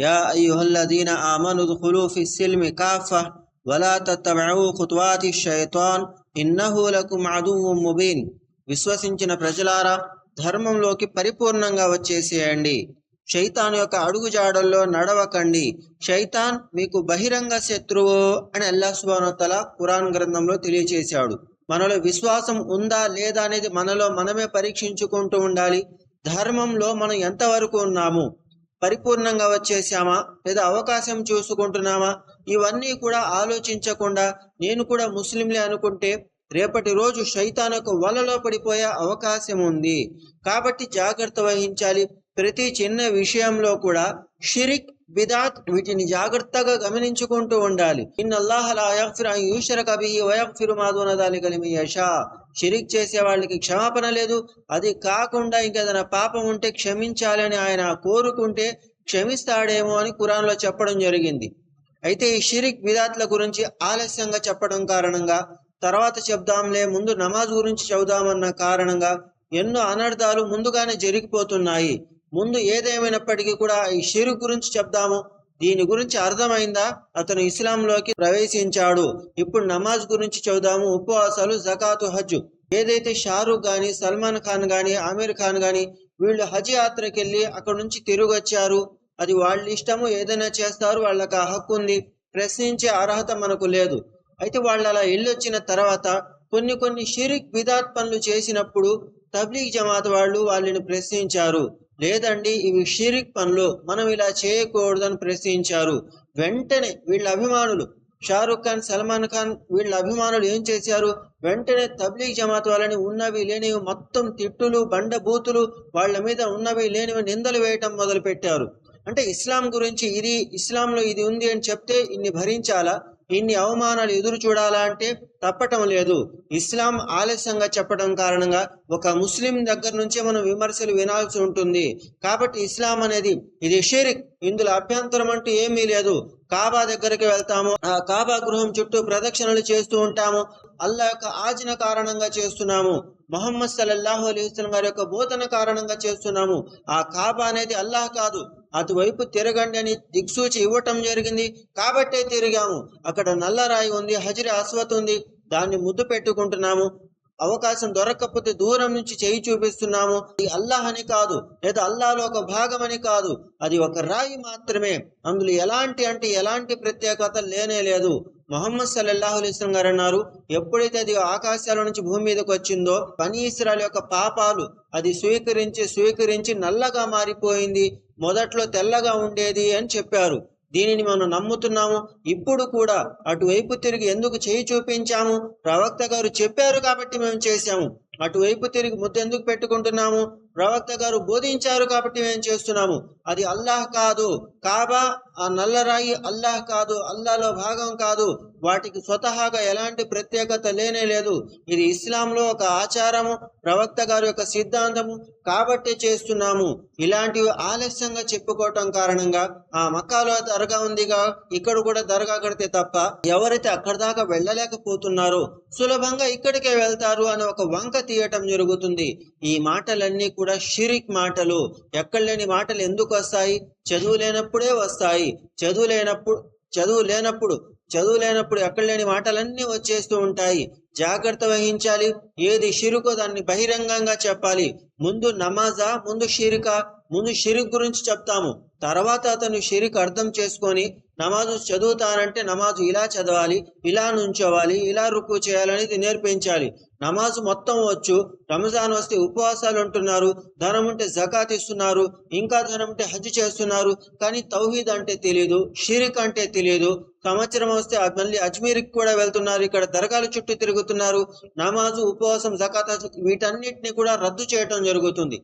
Yeah الذين ఆమను ادخلوا في السلم కాఫా వలా تتبعوا خطوات الشيطان ఇన్నహు لكم عدو ముబీన్ విశ్వసించిన ప్రజలారా ధర్మంలోకి పరిపూర్ణంగా వచ్చేసేయండి. శైతాన్ యొక్క అడుగుజాడల్లో నడవకండి. శైతాన్ మీకు బహిరంగ శత్రువు అని అల్లా సుబానోతల ఖురాన్ గ్రంథంలో తెలియచేశాడు. మనలో విశ్వాసం ఉందా లేదా అనేది మనలో మనమే పరీక్షించుకుంటూ ఉండాలి. ధర్మంలో మనం ఎంతవరకు ఉన్నాము? పరిపూర్ణంగా వచ్చేసామా లేదా అవకాశం చూసుకుంటున్నామా? ఇవన్నీ కూడా ఆలోచించకుండా నేను కూడా ముస్లింలే అనుకుంటే రేపటి రోజు శైతానకు వలలో పడిపోయే అవకాశం ఉంది. కాబట్టి జాగ్రత్త వహించాలి. ప్రతి చిన్న విషయంలో కూడా షిరిక్ బిదాత్ వీటిని జాగ్రత్తగా గమనించుకుంటూ ఉండాలి. ఇన్ యషా. షిరిక్ చేసే వాళ్ళకి క్షమాపణ లేదు. అది కాకుండా ఇంకేదైనా పాపం ఉంటే క్షమించాలని ఆయన కోరుకుంటే క్షమిస్తాడేమో అని కురాన్లో చెప్పడం జరిగింది. అయితే ఈ షిరిక్ బిదాత్ల గురించి ఆలస్యంగా చెప్పడం కారణంగా తర్వాత చెప్దాంలే ముందు నమాజ్ గురించి చెబుదామన్న కారణంగా ఎన్నో అనర్థాలు ముందుగానే జరిగిపోతున్నాయి. ముందు ఏదేమైనప్పటికీ కూడా ఈ షిరు గురించి చెప్దాము. దీని గురించి అర్థమైందా? అతను ఇస్లాంలోకి ప్రవేశించాడు. ఇప్పుడు నమాజ్ గురించి చెబుదాము. ఉపవాసాలు జకాతు హజ్. ఏదైతే షారూక్ గాని సల్మాన్ ఖాన్ గాని ఆమీర్ ఖాన్ గాని వీళ్ళు హజ్ యాత్రకి వెళ్ళి అక్కడ నుంచి తిరిగి వచ్చారు అది వాళ్ళ ఇష్టము. ఏదైనా చేస్తారు. వాళ్ళకి ఆ హక్కు ఉంది. ప్రశ్నించే అర్హత మనకు లేదు. అయితే వాళ్ళు అలా వెళ్ళొచ్చిన తర్వాత కొన్ని కొన్ని షిరిక్ బిదాత్ పనులు చేసినప్పుడు తబ్లీగ్ జమాత్ వాళ్ళు వాళ్ళని ప్రశ్నించారు. లేదండి ఇవి షిరిక్ పనులు. మనం ఇలా చేయకూడదని ప్రశ్నించారు. వెంటనే వీళ్ళ అభిమానులు షారుఖ్ ఖాన్ సల్మాన్ ఖాన్ వీళ్ళ అభిమానులు ఏం చేశారు? వెంటనే తబ్లీగ్ జమాత్ వాళ్ళని ఉన్నవి లేనివి మొత్తం తిట్టులు బండ బూతులు వాళ్ళ మీద ఉన్నవి లేనివి నిందలు వేయటం మొదలు పెట్టారు అంటే ఇస్లాం గురించి ఇది ఇస్లాంలో ఇది ఉంది అని చెప్తే ఇన్ని భరించాలా? ఇన్ని అవమానాలు ఎదురు చూడాలా అంటే తప్పటం లేదు. ఇస్లాం ఆలస్యంగా చెప్పడం కారణంగా ఒక ముస్లిం దగ్గర నుంచే మనం విమర్శలు వినాల్సి ఉంటుంది. కాబట్టి ఇస్లాం అనేది ఇది షిరిక్ ఇందులో అభ్యంతరం అంటూ ఏమీ లేదు. కాబా దగ్గరికి వెళ్తాము. ఆ కాబా గృహం చుట్టూ ప్రదక్షిణలు చేస్తూ ఉంటాము. అల్లా యొక్క ఆజ్ఞ కారణంగా చేస్తున్నాము. మొహమ్మద్ సల్లల్లాహు అలైహిస్లం గారి యొక్క బోధన కారణంగా చేస్తున్నాము. ఆ కాబా అనేది అల్లాహ్ కాదు. అటువైపు తిరగండి అని దిక్సూచి ఇవ్వటం జరిగింది. కాబట్టే తిరిగాము. అక్కడ నల్లరాయి ఉంది హజరి అశ్వత్ ఉంది. దాన్ని ముద్దు పెట్టుకుంటున్నాము. అవకాశం దొరకకపోతే దూరం నుంచి చేయి చూపిస్తున్నాము. అది అల్లాహ్ అని కాదు లేదా అల్లాలో ఒక భాగం అని కాదు. అది ఒక రాయి మాత్రమే. అందులో ఎలాంటి అంటే ఎలాంటి ప్రత్యేకత లేనే లేదు. మొహమ్మద్ సల్లల్లాహు అలైస్లం గారు అన్నారు ఎప్పుడైతే అది ఆకాశాల నుంచి భూమి మీదకి వచ్చిందో పని ఇస్రాయల్ యొక్క పాపాలు అది స్వీకరించి స్వీకరించి నల్లగా మారిపోయింది మొదట్లో తెల్లగా ఉండేది అని చెప్పారు. దీనిని మనం నమ్ముతున్నాము. ఇప్పుడు కూడా అటువైపు తిరిగి ఎందుకు చేయి చూపించాము? ప్రవక్త గారు చెప్పారు కాబట్టి మేము చేశాము. అటువైపు తిరిగి ముద్ద ఎందుకు పెట్టుకుంటున్నాము? ప్రవక్త గారు బోధించారు కాబట్టి మేము చేస్తున్నాము. అది అల్లాహ్ కాదు. కాబా ఆ నల్లరాయి అల్లాహ్ కాదు. అల్లాలో భాగం కాదు. వాటికి స్వతహాగా ఎలాంటి ప్రత్యేకత లేనే లేదు. ఇది ఇస్లాంలో ఒక ఆచారము ప్రవక్త గారి యొక్క సిద్ధాంతము కాబట్టి చేస్తున్నాము. ఇలాంటివి ఆలస్యంగా చెప్పుకోవటం కారణంగా ఆ మక్కాలో దర్గా ఉందిగా ఇక్కడ కూడా దర్గా కడితే తప్ప ఎవరైతే అక్కడి దాకా వెళ్ళలేకపోతున్నారో సులభంగా ఇక్కడికే వెళ్తారు అని ఒక వంక తీయటం జరుగుతుంది. ఈ మాటలన్నీ కూడా షిరిక్ మాటలు. ఎక్కడ లేని మాటలు ఎందుకు వస్తాయి? చదువు లేనప్పుడే వస్తాయి. చదువు లేనప్పుడు చదువు లేనప్పుడు చదువు లేనప్పుడు ఎక్కడ లేని మాటలన్నీ వచ్చేస్తూ ఉంటాయి. జాగ్రత్త వహించాలి. ఏది షిరుకో దాన్ని బహిరంగంగా చెప్పాలి. ముందు నమాజా ముందు షిరికా ముందు షిరిక్ గురించి చెప్తాము. తర్వాత అతను షిరిక్ అర్థం చేసుకొని నమాజు చదువుతానంటే నమాజు ఇలా చదవాలి ఇలా నుంచోవాలి ఇలా రుక్కు చేయాలనేది నేర్పించాలి. నమాజు మొత్తం వచ్చు రంజాన్ వస్తే ఉపవాసాలు ఉంటున్నారు ధనం ఉంటే జకాత్ ఇస్తున్నారు ఇంకా ధనం ఉంటే హజ్ చేస్తున్నారు కానీ తౌహీద్ అంటే తెలియదు షిరిక్ అంటే తెలియదు సంవత్సరం వస్తే మళ్ళీ అజ్మీర్కి కూడా వెళ్తున్నారు ఇక్కడ దర్గాల చుట్టూ తిరుగుతున్నారు. నమాజు ఉపవాసం జకాత్ వీటన్నిటిని కూడా రద్దు చేయటం జరుగుతుంది.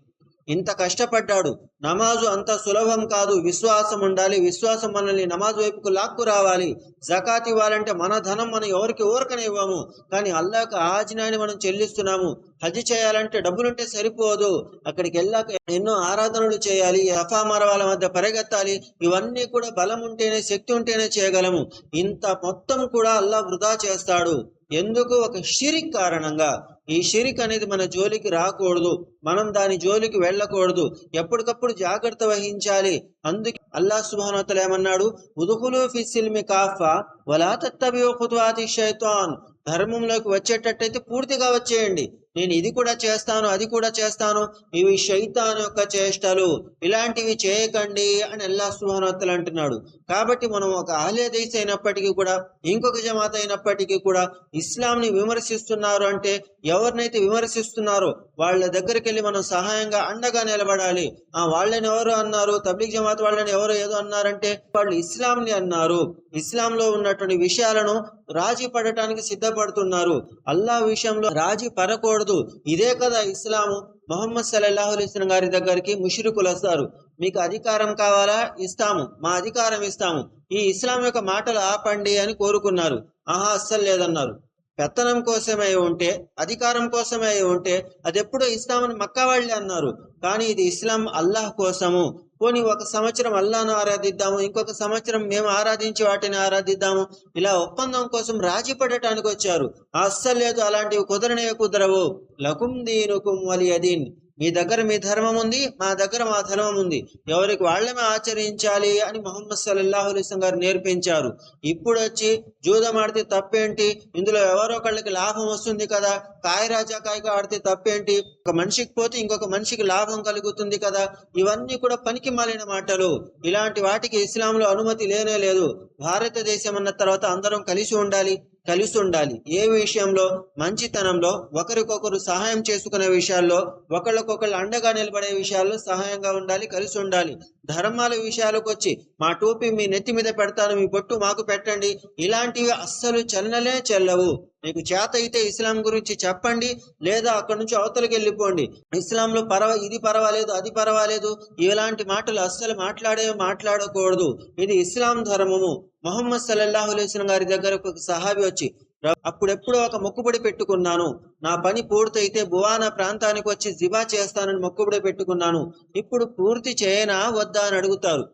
ఇంత కష్టపడ్డాడు. నమాజు అంత సులభం కాదు. విశ్వాసం ఉండాలి. విశ్వాసం మనల్ని నమాజ్ వైపుకు లాక్కు రావాలి. జకాత్ ఇవ్వాలంటే మన ధనం మనం ఎవరికి ఊరకనే ఇవ్వము కానీ అల్లాహ్ ఆజ్ఞాని మనం చెల్లిస్తున్నాము. హజ్ చేయాలంటే డబ్బులుంటే సరిపోదు. అక్కడికి వెళ్ళాక ఎన్నో ఆరాధనలు చేయాలి అఫా మరవాల మధ్య పరిగెత్తాలి. ఇవన్నీ కూడా బలం ఉంటేనే శక్తి ఉంటేనే చేయగలము. ఇంత మొత్తం కూడా అల్లా వృధా చేస్తాడు. ఎందుకు? ఒక షిరిక్ కారణంగా. ఈ షిరిక్ అనేది మన జోలికి రాకూడదు. మనం దాని జోలికి వెళ్ళకూడదు. ఎప్పటికప్పుడు జాగ్రత్త వహించాలి. అందుకే అల్లా సుభానోతలు ఏమన్నాడు? ఉదుకులు ఫిసిల్మి కాఫా వలా తత్తబియో ఖుతువాతి షైతాన్ ధర్మంలోకి వచ్చేటట్టయితే పూర్తిగా వచ్చేయండి. నేను ఇది కూడా చేస్తాను అది కూడా చేస్తాను ఇవి శైతాన్ యొక్క చేష్టలు ఇలాంటివి చేయకండి అని అల్లా సుహానోత్తలు అంటున్నాడు. కాబట్టి మనం ఒక ఆలయ దేశ అయినప్పటికీ కూడా ఇంకొక జమాత అయినప్పటికీ కూడా ఇస్లాంని విమర్శిస్తున్నారు అంటే ఎవరినైతే విమర్శిస్తున్నారో వాళ్ళ దగ్గరికి వెళ్ళి మనం సహాయంగా అండగా నిలబడాలి. ఆ వాళ్ళని ఎవరు అన్నారు? తబ్లిక్ జమాత్ వాళ్ళని ఎవరు ఏదో అన్నారంటే వాళ్ళు ఇస్లాంని అన్నారు. ఇస్లాంలో ఉన్నటువంటి విషయాలను రాజీ పడటానికి సిద్ధపడుతున్నారు. అల్లా విషయంలో రాజీ పడకూడదు. ఇదే కదా ఇస్లాము. మొహమ్మద్ సల్లల్లాహు అలైస్లం గారి దగ్గరికి ముషిరుకులు వస్తారు. మీకు అధికారం కావాలా? ఇస్తాము. మా అధికారం ఇస్తాము. ఈ ఇస్లాం యొక్క మాటలు ఆపండి అని కోరుకున్నారు. ఆహా అస్సలు లేదన్నారు. పెత్తనం కోసమే ఉంటే అధికారం కోసమే ఉంటే అది ఎప్పుడో ఇస్లామని మక్కా వాళ్ళే అన్నారు. కానీ ఇది ఇస్లాం అల్లాహ్ కోసము. పోనీ ఒక సంవత్సరం అల్లాను ఆరాధిద్దాము ఇంకొక సంవత్సరం మేము ఆరాధించి వాటిని ఆరాధిద్దాము. ఇలా ఒప్పందం కోసం రాజీ పడటానికి వచ్చారు. అస్సలు లేదు అలాంటివి కుదరనే కుదరవు. లకుం దీనుకుం వలియదీన్. మీ దగ్గర మీ ధర్మం ఉంది మా దగ్గర మా ధర్మం ఉంది. ఎవరికి వాళ్ళమే ఆచరించాలి అని మొహమ్మద్ సల్లాహు అలీస్లం గారు నేర్పించారు. ఇప్పుడు వచ్చి జూదం ఆడితే తప్పేంటి? ఇందులో ఎవరో ఒకళ్ళకి లాభం వస్తుంది కదా. కాయ రాజా కాయగా ఆడితే తప్పేంటి? ఒక మనిషికి పోతే ఇంకొక మనిషికి లాభం కలుగుతుంది కదా. ఇవన్నీ కూడా పనికి మాలిన మాటలు. ఇలాంటి వాటికి ఇస్లాంలో అనుమతి లేనే లేదు. భారతదేశం అన్న తర్వాత అందరం కలిసి ఉండాలి. కలిసి ఉండాలి ఏ విషయంలో? మంచితనంలో. ఒకరికొకరు సహాయం చేసుకునే విషయాల్లో ఒకళ్ళకొకళ్ళు అండగా నిలబడే విషయాల్లో సహాయంగా ఉండాలి కలిసి ఉండాలి ధర్మాల విషయాలకు వచ్చి మా టోపీ మీ నెత్తి మీద పెడతాను మీ బొట్టు మాకు పెట్టండి. ఇలాంటివి అస్సలు చెల్లలే చెల్లవు. మీకు చేత అయితే ఇస్లాం గురించి చెప్పండి లేదా అక్కడి నుంచి అవతలకి వెళ్ళిపోండి. ఇస్లాంలో పర్వ ఇది పర్వాలేదు అది పర్వాలేదు ఇలాంటి మాటలు అస్సలు మాట్లాడే మాట్లాడకూడదు. ఇది ఇస్లాం ధర్మము. మొహమ్మద్ సల్లల్లాహు అలైస్లం గారి దగ్గర ఒక సహాబి వచ్చి అప్పుడెప్పుడు అప్పుడెప్పుడో ఒక మొక్కుబడి పెట్టుకున్నాను. నా పని పూర్తయితే భువానా ప్రాంతానికి వచ్చి జిబా చేస్తానని మొక్కుబడి పెట్టుకున్నాను. ఇప్పుడు పూర్తి చేయనా వద్దా అని అడుగుతారు.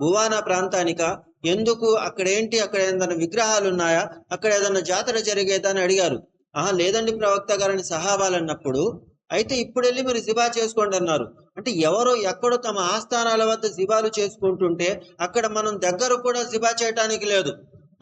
భువానా ప్రాంతానిక? ఎందుకు అక్కడ ఏంటి అక్కడ ఏదైనా విగ్రహాలు ఉన్నాయా? అక్కడ ఏదైనా జాతర జరిగేదా అని అడిగారు. ఆహా లేదండి ప్రవక్త గారని సహావాలన్నప్పుడు అయితే ఇప్పుడు వెళ్ళి మీరు జిబా చేసుకోండి అన్నారు. అంటే ఎవరో ఎక్కడో తమ ఆస్థానాల వద్ద జిబాలు చేసుకుంటుంటే అక్కడ మనం దగ్గర కూడా జిబా చేయటానికి లేదు.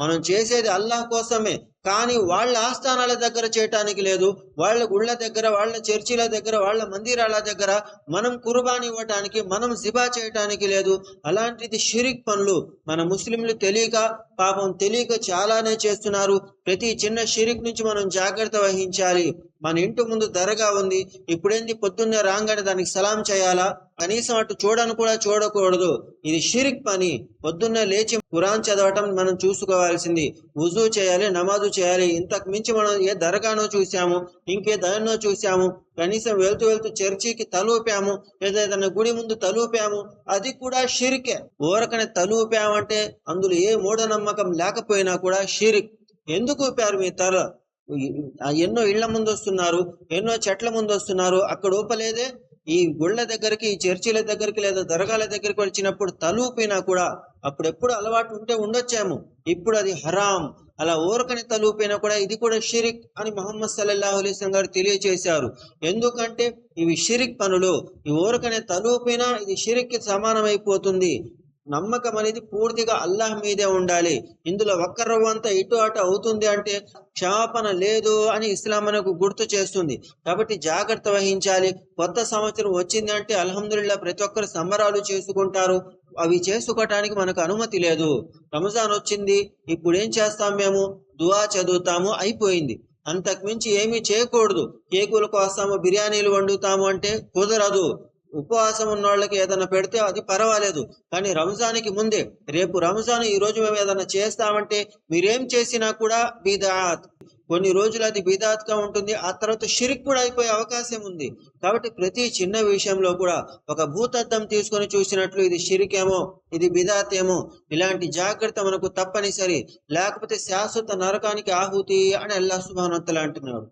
మనం చేసేది అల్లాహ్ కోసమే. కానీ వాళ్ళ ఆస్థానాల దగ్గర చేయటానికి లేదు. వాళ్ళ గుళ్ళ దగ్గర వాళ్ళ చర్చిల దగ్గర వాళ్ళ మందిరాల దగ్గర మనం కుర్బాన్ ఇవ్వటానికి మనం జిబా చేయటానికి లేదు. అలాంటిది షిరిక్ పనులు మన ముస్లింలు తెలియక పాపం తెలియక చాలానే చేస్తున్నారు. ప్రతి చిన్న షిరిక్ నుంచి మనం జాగ్రత్త వహించాలి. మన ఇంటి ముందు దరగా ఉంది. ఇప్పుడేంది? పొద్దున్నే రాగానే దానికి సలాం చేయాలా? కనీసం అటు చూడను కూడా చూడకూడదు. ఇది షిరిక్ పని. పొద్దున్నే లేచి ఖురాన్ చదవటం మనం చూసుకోవాల్సింది. వుజూ చేయాలి నమాజు చేయాలి. ఇంతకు మించి మనం ఏ దరగానో చూసాము ఇంకే దాన్నో చూసాము కనీసం వెళ్తూ వెళ్తూ చర్చికి తలూపాము లేదా ఏదైనా గుడి ముందు తలూపాము అది కూడా షిరికే. ఊరకనే తలూపామంటే అందులో ఏ మూఢనమ్మకం లేకపోయినా కూడా షిరిక్. ఎందుకు ఊపారు మీ తల? ఎన్నో ఇళ్ళ ముందు వస్తున్నారు ఎన్నో చెట్ల ముందు వస్తున్నారు అక్కడ ఊపలేదే? ఈ గుళ్ళ దగ్గరికి ఈ చర్చిల దగ్గరికి లేదా దర్గాల దగ్గరికి వచ్చినప్పుడు తలూపినా కూడా అప్పుడెప్పుడు అలవాటు ఉంటే ఉండొచ్చాము. ఇప్పుడు అది హరాం. అలా ఊరకని తలూపినా కూడా ఇది కూడా షిరిక్ అని మొహమ్మద్ సల్లల్లాహు అలైస్లం గారు తెలియచేశారు. ఎందుకంటే ఇవి షిరిక్ పనులు. ఈ ఊరకనే తలూపినా ఇది షిరిక్కి సమానమైపోతుంది. నమ్మకం అనేది పూర్తిగా అల్లాహ్ మీదే ఉండాలి. ఇందులో ఒక్క రవ్వంతా ఇటు అటు అవుతుంది అంటే క్షమాపణ లేదు అని ఇస్లాం మనకు గుర్తు చేస్తుంది. కాబట్టి జాగ్రత్త వహించాలి. కొత్త సంవత్సరం వచ్చింది అంటే అల్హమ్దుల్లా ప్రతి ఒక్కరు సంబరాలు చేసుకుంటారు. అవి చేసుకోవటానికి మనకు అనుమతి లేదు. రంజాన్ వచ్చింది ఇప్పుడు ఏం చేస్తాం మేము? దువా చదువుతాము అయిపోయింది. అంతకుమించి ఏమీ చేయకూడదు. కేకులు కోస్తాము బిర్యానీలు వండుతాము అంటే కుదరదు. ఉపవాసం ఉన్న వాళ్ళకి ఏదైనా పెడితే అది పర్వాలేదు. కానీ రంజాన్కి ముందే రేపు రంజాన్ ఈ రోజు మేము ఏదైనా చేస్తామంటే మీరేం చేసినా కూడా బిదాత్. కొన్ని రోజులు అది బీదాత్గా ఉంటుంది ఆ తర్వాత షిరిక్ కూడా అయిపోయే అవకాశం ఉంది. కాబట్టి ప్రతి చిన్న విషయంలో కూడా ఒక భూతద్దం తీసుకొని చూసినట్లు ఇది షిరికేమో ఇది బిదాత్ ఏమో ఇలాంటి జాగ్రత్త మనకు తప్పనిసరి. లేకపోతే శాశ్వత నరకానికి ఆహుతి అని అల్లా సుబానత్తలు అంటున్నాడు.